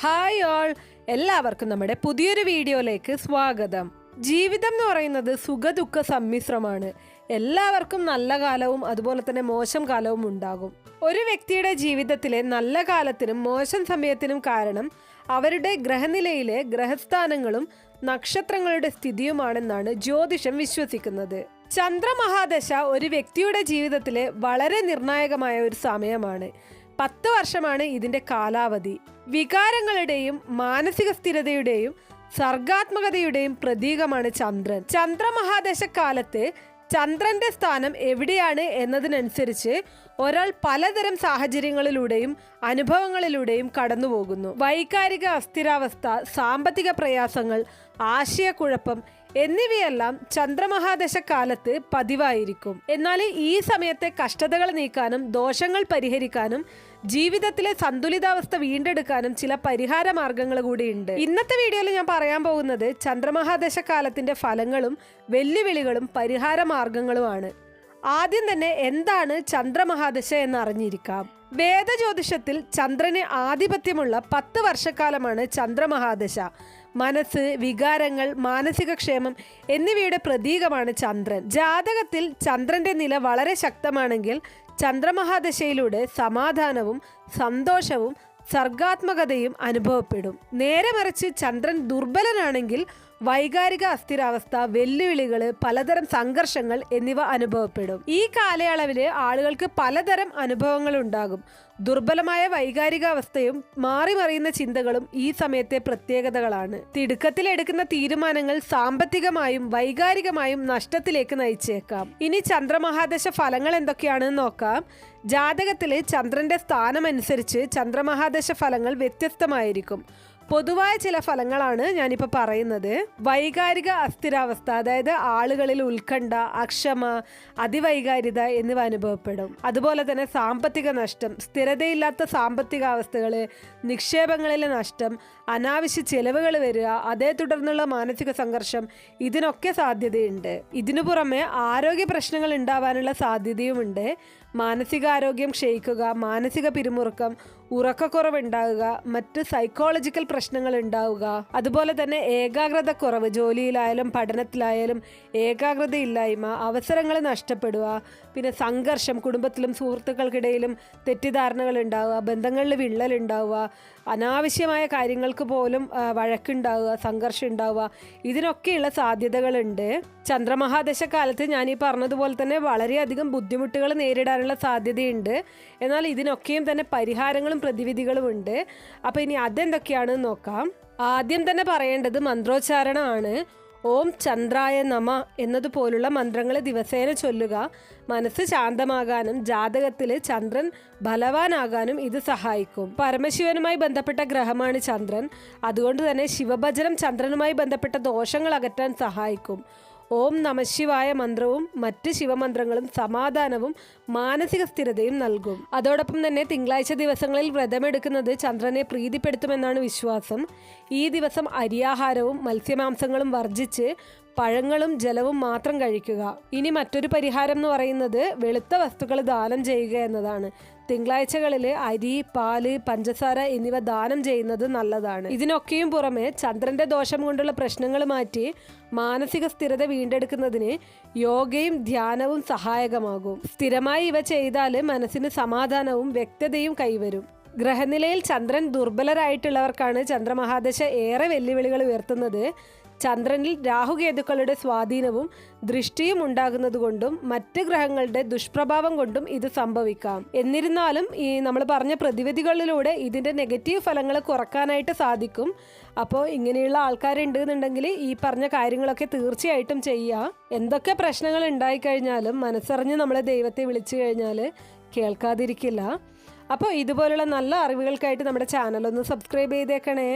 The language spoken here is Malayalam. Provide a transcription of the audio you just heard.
ഹായ് ഓൾ എല്ലാവർക്കും നമ്മുടെ പുതിയൊരു വീഡിയോയിലേക്ക് സ്വാഗതം. ജീവിതം എന്ന് പറയുന്നത് സുഖദുഃഖ സമ്മിശ്രമാണ്. എല്ലാവർക്കും നല്ല കാലവും അതുപോലെ തന്നെ മോശം കാലവും ഉണ്ടാകും. ഒരു വ്യക്തിയുടെ ജീവിതത്തിലെ നല്ല കാലത്തിനും മോശം സമയത്തിനും കാരണം അവരുടെ ഗ്രഹനിലയിലെ ഗ്രഹസ്ഥാനങ്ങളും നക്ഷത്രങ്ങളുടെ സ്ഥിതിയുമാണെന്നാണ് ജ്യോതിഷം വിശ്വസിക്കുന്നത്. ചന്ദ്രമഹാദശ ഒരു വ്യക്തിയുടെ ജീവിതത്തിലെ വളരെ നിർണായകമായ ഒരു സമയമാണ്. പത്ത് വർഷമാണ് ഇതിന്റെ കാലാവധി. വികാരങ്ങളുടെയും മാനസിക സ്ഥിരതയുടെയും സർഗാത്മകതയുടെയും പ്രതീകമാണ് ചന്ദ്രൻ. ചന്ദ്രമഹാദശ കാലത്ത് ചന്ദ്രന്റെ സ്ഥാനം എവിടെയാണ് എന്നതിനനുസരിച്ച് ഒരാൾ പലതരം സാഹചര്യങ്ങളിലൂടെയും അനുഭവങ്ങളിലൂടെയും കടന്നുപോകുന്നു. വൈകാരിക അസ്ഥിരാവസ്ഥ സാമ്പത്തിക പ്രയാസങ്ങൾ ആശയക്കുഴപ്പം എന്നിവയെല്ലാം ചന്ദ്രമഹാദശ കാലത്ത് പതിവായിരിക്കും. എന്നാൽ ഈ സമയത്തെ കഷ്ടതകൾ നീക്കാനും ദോഷങ്ങൾ പരിഹരിക്കാനും ജീവിതത്തിലെ സന്തുലിതാവസ്ഥ വീണ്ടെടുക്കാനും ചില പരിഹാര മാർഗങ്ങൾ കൂടിയുണ്ട്. ഇന്നത്തെ വീഡിയോയിൽ ഞാൻ പറയാൻ പോകുന്നത് ചന്ദ്രമഹാദശ കാലത്തിന്റെ ഫലങ്ങളും വെല്ലുവിളികളും പരിഹാര മാർഗങ്ങളുമാണ്. ആദ്യം തന്നെ എന്താണ് ചന്ദ്രമഹാദശ എന്ന് അറിഞ്ഞിരിക്കാം വേദജ്യോതിഷത്തിൽ ചന്ദ്രന് ആധിപത്യമുള്ള പത്ത് വർഷക്കാലമാണ് ചന്ദ്രമഹാദശ. മനസ്സ് വികാരങ്ങൾ മാനസിക ക്ഷേമം എന്നിവയുടെ പ്രതീകമാണ് ചന്ദ്രൻ. ജാതകത്തിൽ ചന്ദ്രന്റെ നില വളരെ ശക്തമാണെങ്കിൽ ചന്ദ്രമഹാദശയിലൂടെ സമാധാനവും സന്തോഷവും സർഗാത്മകതയും അനുഭവപ്പെടും. നേരെ മറിച്ച് ചന്ദ്രൻ ദുർബലനാണെങ്കിൽ വൈകാരിക അസ്ഥിരാവസ്ഥ വെല്ലുവിളികൾ പലതരം സംഘർഷങ്ങൾ എന്നിവ അനുഭവപ്പെടും. ഈ കാലയളവിൽ ആളുകൾക്ക് പലതരം അനുഭവങ്ങൾ ഉണ്ടാകും. ദുർബലമായ വൈകാരികാവസ്ഥയും മാറി മറിയുന്ന ചിന്തകളും ഈ സമയത്തെ പ്രത്യേകതകളാണ്. തിടുക്കത്തിൽ എടുക്കുന്ന തീരുമാനങ്ങൾ സാമ്പത്തികമായും വൈകാരികമായും നഷ്ടത്തിലേക്ക് നയിച്ചേക്കാം. ഇനി ചന്ദ്രമഹാദശ ഫലങ്ങൾ എന്തൊക്കെയാണെന്ന് നോക്കാം. ജാതകത്തിലെ ചന്ദ്രന്റെ സ്ഥാനമനുസരിച്ച് ചന്ദ്രമഹാദശ ഫലങ്ങൾ വ്യത്യസ്തമായിരിക്കും. പൊതുവായ ചില ഫലങ്ങളാണ് ഞാനിപ്പോൾ പറയുന്നത്. വൈകാരിക അസ്ഥിരാവസ്ഥ അതായത് ആളുകളിൽ ഉത്കണ്ഠ അക്ഷമ അതിവൈകാരിത എന്നിവ അനുഭവപ്പെടും. അതുപോലെ തന്നെ സാമ്പത്തിക നഷ്ടം സ്ഥിരതയില്ലാത്ത സാമ്പത്തിക അവസ്ഥകൾ നിക്ഷേപങ്ങളിലെ നഷ്ടം അനാവശ്യ ചെലവുകൾ വരിക അതേ തുടർന്നുള്ള മാനസിക സംഘർഷം ഇതിനൊക്കെ സാധ്യതയുണ്ട്. ഇതിനു പുറമെ ആരോഗ്യ പ്രശ്നങ്ങൾ ഉണ്ടാവാനുള്ള സാധ്യതയുമുണ്ട്. മാനസികാരോഗ്യം ക്ഷയിക്കുക മാനസിക പിരിമുറുക്കം ഉറക്കക്കുറവുണ്ടാവുക മറ്റ് സൈക്കോളജിക്കൽ പ്രശ്നങ്ങൾ ഉണ്ടാവുക അതുപോലെ തന്നെ ഏകാഗ്രത കുറവ് ജോലിയിലായാലും പഠനത്തിലായാലും ഏകാഗ്രതയില്ലായ്മ അവസരങ്ങൾ നഷ്ടപ്പെടുക പിന്നെ സംഘർഷം കുടുംബത്തിലും സുഹൃത്തുക്കൾക്കിടയിലും തെറ്റിദ്ധാരണകൾ ഉണ്ടാവുക ബന്ധങ്ങളിൽ വിള്ളൽ ഉണ്ടാവുക അനാവശ്യമായ കാര്യങ്ങൾക്ക് പോലും വഴക്കുണ്ടാവുക സംഘർഷം ഉണ്ടാവുക ഇതിനൊക്കെയുള്ള സാധ്യതകളുണ്ട്. ചന്ദ്രമഹാദശ കാലത്ത് ഞാൻ ഈ പറഞ്ഞതുപോലെ തന്നെ വളരെയധികം ബുദ്ധിമുട്ടുകൾ നേരിടാനുള്ള സാധ്യതയുണ്ട്. എന്നാൽ ഇതിനൊക്കെയും തന്നെ പരിഹാരങ്ങളും പ്രതിവിധികളും ഉണ്ട്. അപ്പോൾ ഇനി അതെന്തൊക്കെയാണെന്ന് നോക്കാം. ആദ്യം തന്നെ പറയേണ്ടത് മന്ത്രോച്ചാരണമാണ്. ഓം ചന്ദ്രായ നമ എന്നതുപോലുള്ള മന്ത്രങ്ങൾ ദിവസേന ചൊല്ലുക. മനസ്സ് ശാന്തമാകാനും ജാതകത്തിൽ ചന്ദ്രൻ ബലവാനാകാനും ഇത് സഹായിക്കും. പരമശിവനുമായി ബന്ധപ്പെട്ട ഗ്രഹമാണ് ചന്ദ്രൻ. അതുകൊണ്ട് തന്നെ ശിവഭജനം ചന്ദ്രനുമായി ബന്ധപ്പെട്ട ദോഷങ്ങൾ അകറ്റാൻ സഹായിക്കും. ഓം നമശിവായ മന്ത്രവും മറ്റ് ശിവമന്ത്രങ്ങളും സമാധാനവും മാനസിക സ്ഥിരതയും നൽകും. അതോടൊപ്പം തന്നെ തിങ്കളാഴ്ച ദിവസങ്ങളിൽ വ്രതമെടുക്കുന്നത് ചന്ദ്രനെ പ്രീതിപ്പെടുത്തുമെന്നാണ് വിശ്വാസം. ഈ ദിവസം അരിയാഹാരവും മത്സ്യമാംസങ്ങളും വർജിച്ച് പഴങ്ങളും ജലവും മാത്രം കഴിക്കുക. ഇനി മറ്റൊരു പരിഹാരം എന്ന് പറയുന്നത് വെളുത്ത വസ്തുക്കൾ ദാനം ചെയ്യുക എന്നതാണ്. തിങ്കളാഴ്ചകളിൽ അരി പാൽ പഞ്ചസാര എന്നിവ ദാനം ചെയ്യുന്നത് നല്ലതാണ്. ഇതിനൊക്കെയും പുറമെ ചന്ദ്രന്റെ ദോഷം കൊണ്ടുള്ള പ്രശ്നങ്ങൾ മാറ്റി മാനസിക സ്ഥിരത വീണ്ടെടുക്കുന്നതിന് യോഗയും ധ്യാനവും സഹായകമാകും. സ്ഥിരമായി ഇവ ചെയ്താൽ മനസ്സിന് സമാധാനവും വ്യക്തതയും കൈവരും. ഗ്രഹനിലയിൽ ചന്ദ്രൻ ദുർബലരായിട്ടുള്ളവർക്കാണ് ചന്ദ്രമഹാദശ ഏറെ വെല്ലുവിളികൾ ഉയർത്തുന്നത്. ചന്ദ്രനിൽ രാഹുകേതുക്കളുടെ സ്വാധീനവും ദൃഷ്ടിയും ഉണ്ടാകുന്നതുകൊണ്ടും മറ്റ് ഗ്രഹങ്ങളുടെ ദുഷ്പ്രഭാവം കൊണ്ടും ഇത് സംഭവിക്കാം. എന്നിരുന്നാലും ഈ നമ്മൾ പറഞ്ഞ പ്രതിവിധികളിലൂടെ ഇതിന്റെ നെഗറ്റീവ് ഫലങ്ങൾ കുറക്കാനായിട്ട് സാധിക്കും. അപ്പോൾ ഇങ്ങനെയുള്ള ആൾക്കാരുണ്ട് എന്നുണ്ടെങ്കിൽ ഈ പറഞ്ഞ കാര്യങ്ങളൊക്കെ തീർച്ചയായിട്ടും ചെയ്യുക. എന്തൊക്കെ പ്രശ്നങ്ങൾ ഉണ്ടായിക്കഴിഞ്ഞാലും മനസ്സറിഞ്ഞ് നമ്മളെ ദൈവത്തെ വിളിച്ചു കഴിഞ്ഞാൽ കേൾക്കാതിരിക്കില്ല. അപ്പോൾ ഇതുപോലുള്ള നല്ല അറിവുകൾക്കായിട്ട് നമ്മുടെ ചാനൽ ഒന്ന് സബ്സ്ക്രൈബ് ചെയ്തേക്കണേ.